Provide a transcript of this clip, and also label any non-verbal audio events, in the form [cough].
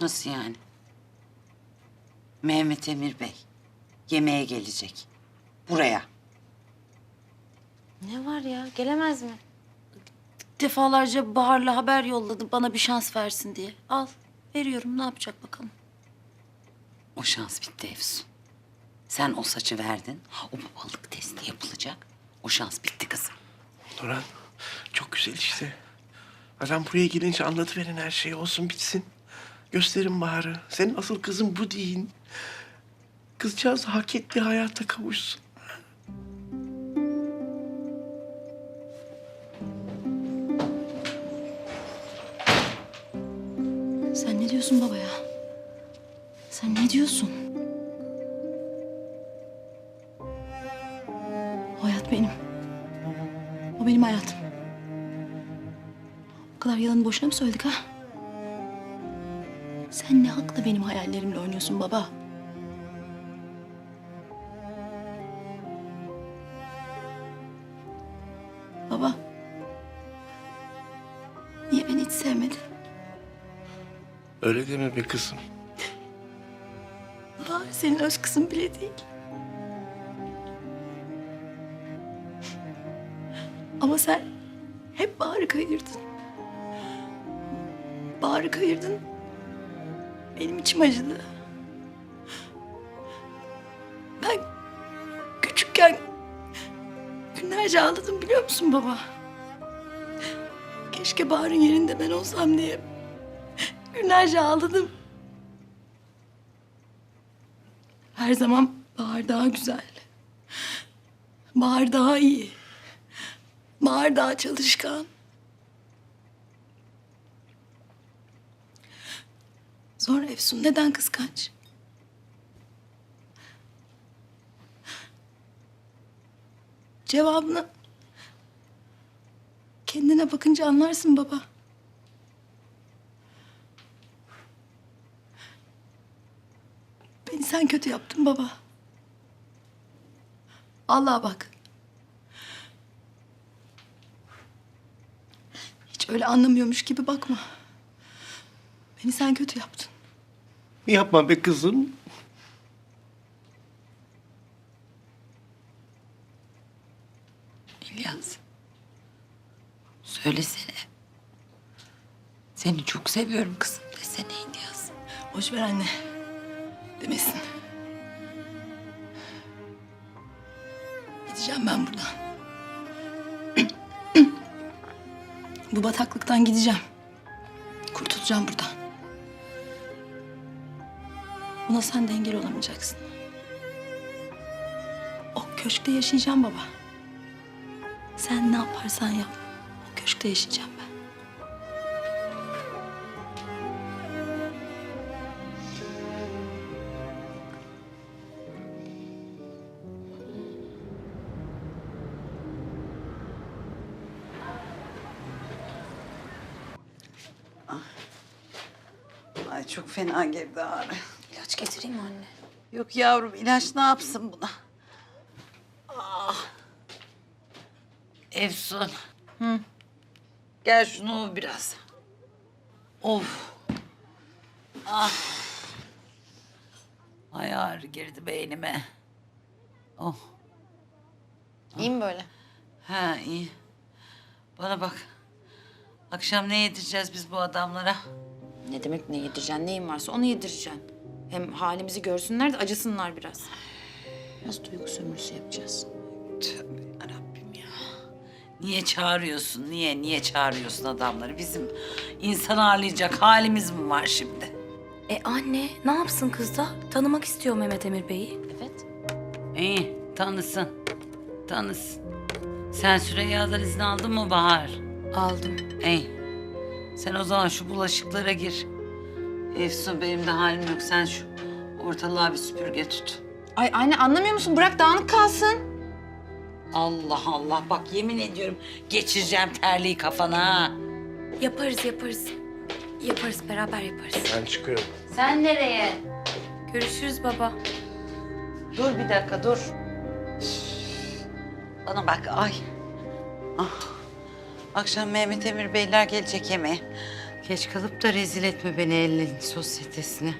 Nasıl yani? Mehmet Emir Bey yemeğe gelecek. Buraya. Ne var ya? Gelemez mi? Defalarca Bahar'la haber yolladı bana bir şans versin diye. Al, veriyorum. Ne yapacak bakalım. O şans bitti Efsun. Sen o saçı verdin. O babalık testi yapılacak. O şans bitti kızım. Nurhan çok güzel işte. Adam buraya gelince anlatıverin her şey olsun bitsin. Gösterin Bahar'ı. Senin asıl kızın bu değil. Kızcağız hak ettiği hayata kavuşsun. Sen ne diyorsun baba ya? Sen ne diyorsun? O hayat benim. O benim hayatım. O kadar yalanı boşuna mı söyledik ha? Sen ne hakla benim hayallerimle oynuyorsun baba? Baba. Niye beni hiç sevmedin? Öyle deme be kızım. Bahar senin öz kızın bile değil. Ama sen hep Bahar'ı kayırdın. Bahar'ı kayırdın. Benim içim acıdı. Ben küçükken günlerce ağladım biliyor musun baba? Keşke Bahar'ın yerinde ben olsam diye. Günlerce ağladım. Her zaman Bahar daha güzel. Bahar daha iyi. Bahar daha çalışkan. Sonra Efsun neden kıskanç? Cevabını kendine bakınca anlarsın baba. Beni sen kötü yaptın baba. Allah'a bak. Hiç öyle anlamıyormuş gibi bakma. Beni sen kötü yaptın. Yapma be kızım. İlyas. Söylesene. Seni çok seviyorum kızım desene İlyas. Boş ver anne. Demesin. Gideceğim ben buradan. [clears throat] Bu bataklıktan gideceğim. Kurtulacağım buradan. Buna sen de engel olamayacaksın. O köşkte yaşayacağım baba. Sen ne yaparsan yap. O köşkte yaşayacağım ben. Ay çok fena girdi ağrı. İlaç getireyim mi anne? Yok yavrum ilaç ne yapsın buna? Ah. Efsun. Hı. Gel şunu ov biraz. Of. Ah. Ay ağrı girdi beynime. Oh. İyi mi böyle? Ha iyi. Bana bak. Akşam ne yedireceğiz biz bu adamlara? Ne demek ne yedireceksin? Neyin varsa onu yedireceksin. Hem halimizi görsünler de acısınlar biraz. Biraz duygu sömürüsü yapacağız. Tövbe yarabbim ya. Niye çağırıyorsun? Niye? Niye çağırıyorsun adamları? Bizim insan ağırlayacak halimiz mi var şimdi? E anne ne yapsın kız da? Tanımak istiyor Mehmet Emir Bey'i. Evet. İyi, tanısın. Tanısın. Sen Süreyya'dan izin aldın mı Bahar? Aldım. İyi. Sen o zaman şu bulaşıklara gir. Efsun benim de halim yok. Sen şu ortalığa bir süpürge tut. Ay anne anlamıyor musun? Bırak dağınık kalsın. Allah Allah bak yemin ediyorum geçireceğim terliği kafana ha. Yaparız yaparız. Yaparız beraber yaparız. Ben çıkıyorum. Sen nereye? Görüşürüz baba. Dur bir dakika dur. Bana bak ay. Ah. Akşam Mehmet Emir Beyler gelecek yemeğe. Geç kalıp da rezil etme beni ellerin sosyetesine.